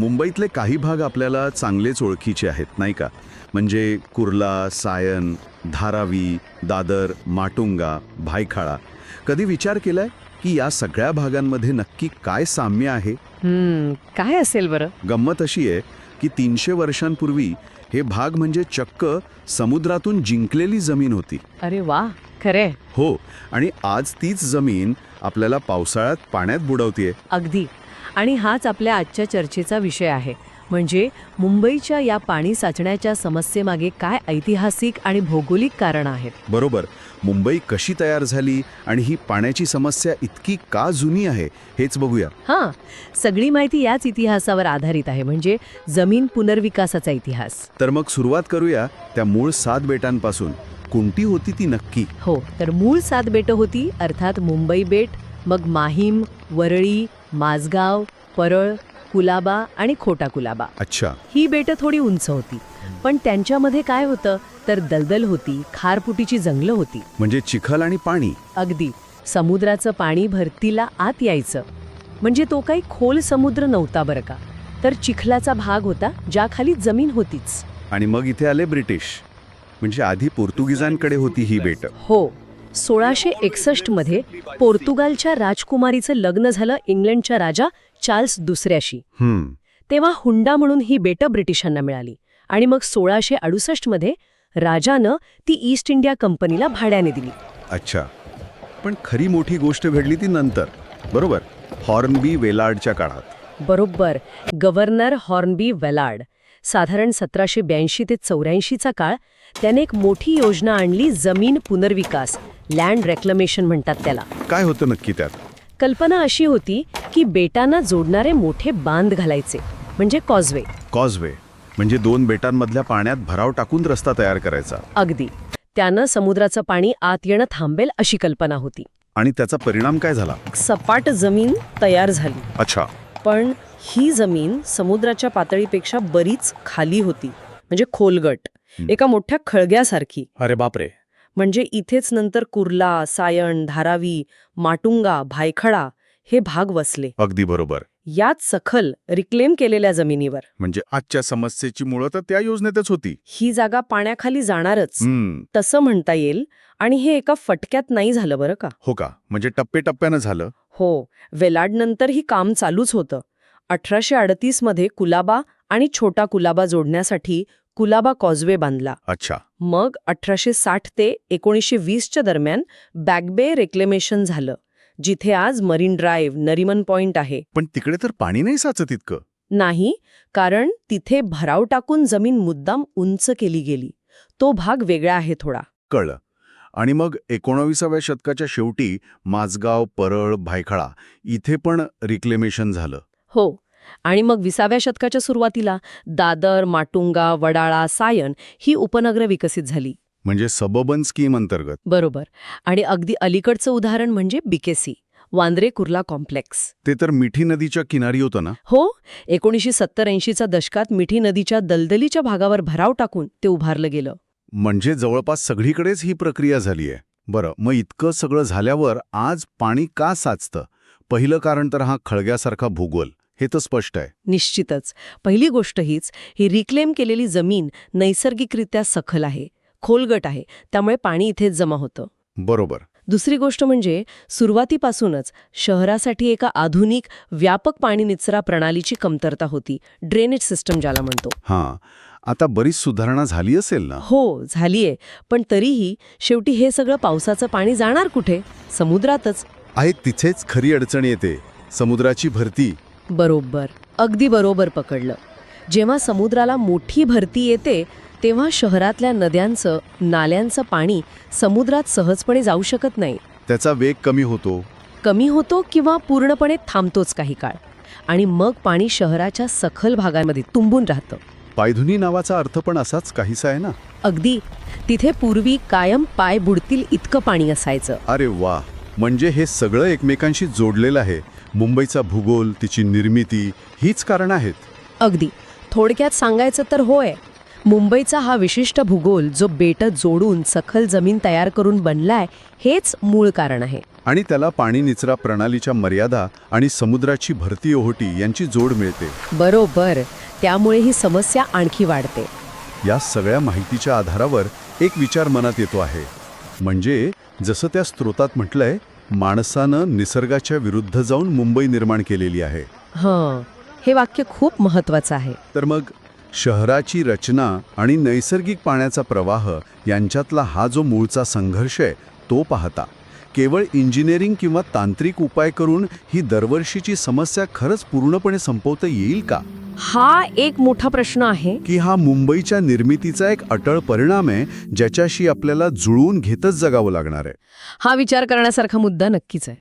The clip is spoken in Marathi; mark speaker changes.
Speaker 1: मुंबईतले काही भाग आपल्याला चांगलेच ओळखीचे आहेत नाही का? म्हणजे कुर्ला सायन धारावी दादर माटुंगा भायखाळा. कधी विचार केलाय की या सगळ्या भागांमध्ये नक्की काय साम्य आहे?
Speaker 2: काय असेल बरं?
Speaker 1: गंमत अशी आहे की तीनशे वर्षांपूर्वी हे भाग म्हणजे चक्क समुद्रातून जिंकलेली जमीन होती.
Speaker 2: अरे वा खरे
Speaker 1: हो आणि आज तीच जमीन आपल्याला पावसाळ्यात पाण्यात बुडवतीये.
Speaker 2: अगदी. आणि हाच आपल्या आजच्या चर्चेचा विषय आहे. म्हणजे मुंबईच्या या पाणी साचण्याच्या समस्येमागे काय ऐतिहासिक आणि भौगोलिक कारण आहेत?
Speaker 1: बरोबर. मुंबई कशी तयार झाली आणि ही पाण्याची समस्या इतकी का जुनी आहे हेच बघूया.
Speaker 2: हां. सगळी माहिती याच इतिहासावर आधारित आहे. म्हणजे जमीन पुनर्विकासाचा इतिहास.
Speaker 1: तर मग सुरुवात करूया त्या मूळ सात बेटांपासून. कोणती होती ती नक्की?
Speaker 2: हो. तर मूळ सात बेटं होती अर्थात मुंबई बेट मग माहीम वरळी माझगाव परळ कुलाबा आणि खोटा कुलाबा.
Speaker 1: अच्छा.
Speaker 2: ही बेटं थोडी उंच होती. पण त्यांच्यामध्ये काय होतं तर दलदल होती खारपुटीची जंगलं होती.
Speaker 1: म्हणजे चिखल आणि पाणी.
Speaker 2: अगदी. समुद्राचं पाणी भरतीला आत यायचं. म्हणजे तो काही खोल समुद्र नव्हता बरं का. तर चिखलाचा भाग होता ज्याखाली जमीन होतीच.
Speaker 1: आणि मग इथे आले ब्रिटिश. म्हणजे आधी पोर्तुगीजांकडे होती ही बेट.
Speaker 2: हो. सोळाशे एकसष्टमध्ये पोर्तुगालच्या राजकुमारीचं लग्न झालं इंग्लंडच्या राजा चार्ल्स दुसऱ्याशी. तेव्हा हुंडा म्हणून ही बेटं ब्रिटिशांना मिळाली आणि मग सोळाशे अडुसष्टमध्ये राजानं ती ईस्ट इंडिया कंपनीला भाड्याने दिली.
Speaker 1: अच्छा. पण खरी मोठी गोष्ट घडली ती नंतर बरोबर? हॉर्नबी वेलार्डच्या काळात.
Speaker 2: बरोबर. Governor Hornby Vellard. साधारण सतराशे ब्याऐंशी ते चौऱ्याऐंशीचा काळ त्याने एक मोठी योजना आणली जमीन पुनर्विकास. लँड रेक्लमेशन म्हणतात त्याला.
Speaker 1: काय होतं नक्की त्यात?
Speaker 2: कल्पना अशी होती की बेटांना जोडणारे मोठे बांध घालायचे म्हणजे कॉजवे
Speaker 1: कॉजवे म्हणजे दोन बेटांमधल्या पाण्यात भराव टाकून रस्ता तयार करायचा.
Speaker 2: अगदी. त्यानं समुद्राचं पाणी आत येणं थांबेल अशी कल्पना होती.
Speaker 1: आणि त्याचा परिणाम काय झाला?
Speaker 2: सपाट जमीन तयार झाली.
Speaker 1: अच्छा.
Speaker 2: पण ही जमीन समुद्राच्या पातळीपेक्षा बरीच खाली होती म्हणजे खोलगट. एका मोठ्या खळग्यासारखी.
Speaker 1: अरे बापरे.
Speaker 2: म्हणजे इथेच नंतर कुर्ला सायण धारावी माटुंगा भायखळा हे भाग वसले.
Speaker 1: अगदी बरोबर.
Speaker 2: यात सखल रिक्लेम केलेल्या जमिनीवर.
Speaker 1: म्हणजे आजच्या समस्येची मुळं तर त्या योजनेतच होती.
Speaker 2: ही जागा पाण्याखाली जाणारच.
Speaker 1: हम्म.
Speaker 2: तसं म्हणता येईल आणि हे एका फटक्यात नाही झालं बरं का?
Speaker 1: हो का? म्हणजे टप्प्याटप्प्यानं झालं?
Speaker 2: हो. वेलाडनंतर ही काम चालूच होतं. अठराशे अडतीसमध्ये कुलाबा आणि छोटा कुलाबा जोडण्यासाठी कुलाबा कॉजवे बांधला.
Speaker 1: अच्छा.
Speaker 2: मग अठराशे साठ ते एकोणीसशे वीसच्या दरम्यान बॅकबे रेक्लेमेशन झालं जिथे आज मरीन ड्राईव्ह नरिमन पॉइंट आहे.
Speaker 1: पण तिकडे तर पाणी नाही साचत इतकं.
Speaker 2: नाही कारण तिथे भराव टाकून जमीन मुद्दाम उंच केली गेली. तो भाग वेगळा आहे थोडा.
Speaker 1: कळलं. आणि मग एकोणाविसाव्या शतकाच्या शेवटी माझगाव परळ भायखळा इथे पण रिक्लेमेशन झालं.
Speaker 2: हो आणि मग विसाव्या शतकाच्या सुरुवातीला दादर माटुंगा वडाळा सायन ही उपनगरं विकसित झाली.
Speaker 1: म्हणजे सबबन स्कीम अंतर्गत.
Speaker 2: बरोबर. आणि अगदी अलीकडचं उदाहरण म्हणजे बिकेसी वांद्रे कुर्ला कॉम्प्लेक्स.
Speaker 1: ते तर मिठी नदीच्या किनारी होतं ना?
Speaker 2: हो एकोणीसशे सत्तर ऐंशीच्या दशकात मिठी नदीच्या दलदलीच्या भागावर भराव टाकून ते उभारलं गेलं.
Speaker 1: म्हणजे जवळपास सगळीकडेच ही प्रक्रिया झालीय बरं मग इतकं सगळं झाल्यावर आज पाणी का साचतं? पहिलं कारण तर हा खळग्यासारखा भूगोल. हे तर स्पष्ट आहे.
Speaker 2: निश्चितच. पहिली गोष्ट हीच ही रिक्लेम केलेली जमीन नैसर्गिकरित्या सखल आहे खोलगट आहे त्यामुळे पाणी इथेच जमा होतं.
Speaker 1: बरोबर.
Speaker 2: दुसरी गोष्ट म्हणजे सुरुवातीपासूनच शहरासाठी एका आधुनिक व्यापक पाणी निचरा प्रणालीची कमतरता होती ड्रेनेज सिस्टम ज्याला म्हणतो.
Speaker 1: हां. आता बरीच सुधारणा झाली असेल ना?
Speaker 2: हो झालीये. पण तरीही शेवटी हे सगळं पावसाचं पाणी जाणार कुठे? समुद्रातच.
Speaker 1: आहे तिथेच खरी अडचण येते. समुद्राची भरती
Speaker 2: बरोबर. अगदी बरोबर पकडलं. जेव्हा समुद्राला मोठी भरती येते तेव्हा शहरातल्या नद्यांचं नाल्यांचं पाणी समुद्रात सहजपणे जाऊ शकत नाही.
Speaker 1: त्याचा वेग कमी होतो.
Speaker 2: कमी होतो किंवा पूर्णपणे थांबतोच काही काळ. आणि मग पाणी शहराच्या सखल भागांमध्ये तुंबून राहतं.
Speaker 1: पायधुनी नावाचा अर्थ पण असाच काहीसा आहे ना?
Speaker 2: अगदी. तिथे पूर्वी कायम पाय बुडतील इतकं पाणी असायचं.
Speaker 1: अरे वा. म्हणजे हे सगळं एकमेकांशी जोडलेलं आहे. मुंबईचा भूगोल तिची निर्मिती हीच कारण आहेत.
Speaker 2: अगदी. थोडक्यात सांगायचं तर होय. मुंबईचा हा विशिष्ट भूगोल जो बेटं जोडून सखल जमीन तयार करून बनलाय हेच मूळ कारण आहे.
Speaker 1: आणि त्याला पाणी निचरा प्रणालीच्या मर्यादा आणि समुद्राची भरती ओहोटी यांची जोड मिळते.
Speaker 2: बरोबर. त्यामुळे ही समस्या आणखी वाढते.
Speaker 1: या सगळ्या माहितीच्या आधारावर एक विचार मनात येतो आहे. म्हणजे जसं त्या स्रोतात म्हटलंय माणसानं निसर्गाच्या विरुद्ध जाऊन मुंबई निर्माण केलेली आहे.
Speaker 2: हां हे वाक्य खूप महत्वाचं आहे.
Speaker 1: तर मग शहराची रचना आणि नैसर्गिक पाण्याचा प्रवाह यांच्यातला हा जो मूळचा संघर्ष आहे तो पाहता. केवळ इंजिनिअरिंग किंवा तांत्रिक उपाय करून ही दरवर्षीची समस्या खरंच पूर्णपणे संपवता येईल का?
Speaker 2: हा एक मोठा प्रश्न आहे.
Speaker 1: की हा मुंबईच्या निर्मितीचा एक अटळ परिणाम आहे ज्याच्याशी आपल्याला जुळवून घेतच जगावं लागणार आहे.
Speaker 2: हा विचार करण्यासारखा मुद्दा नक्कीच आहे.